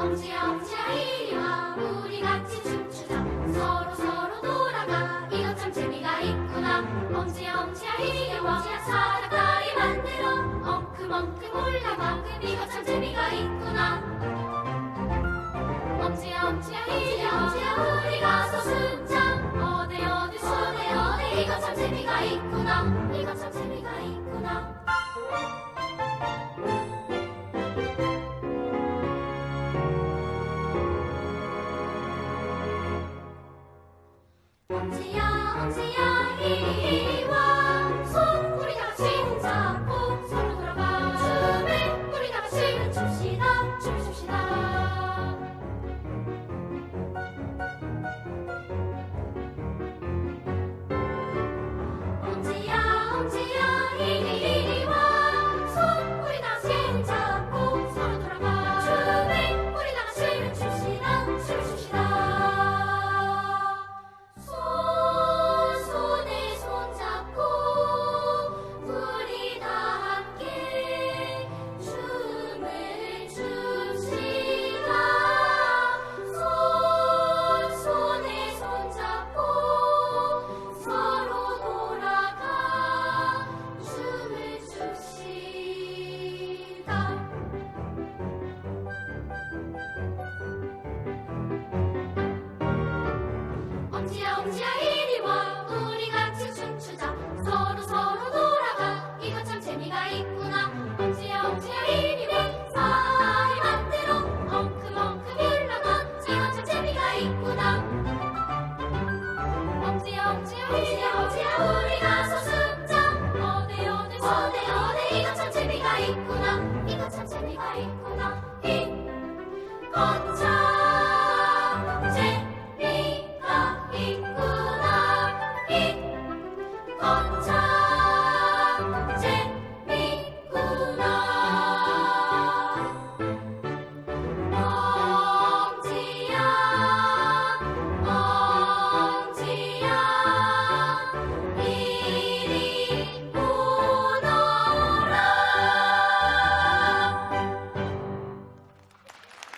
엄지야 엄지야 이리 와 우리 같이 춤추자. 서로 서로 돌아가. 이거 참 재미가 있구나. 엄지야 엄지야 이리 와 엄지야 사닥다리 만들어. 엉큼엉큼 올라가. 이거 참 재미가 있구나. 이리 와 엄지야 우리 가서 순장 어디 어디 어디 어디. 이거 참 재미가 있구나. 이거 참 재미가 있구나 엄지야 엄지야 이리 와. 손우리 다 같이 잡고 서로 돌아가. 춤을 우리 다 같이 춥시다 춤을 춥시다. 엄지야 엄지야 있구나. 이거 참 재미가 있구나. 이것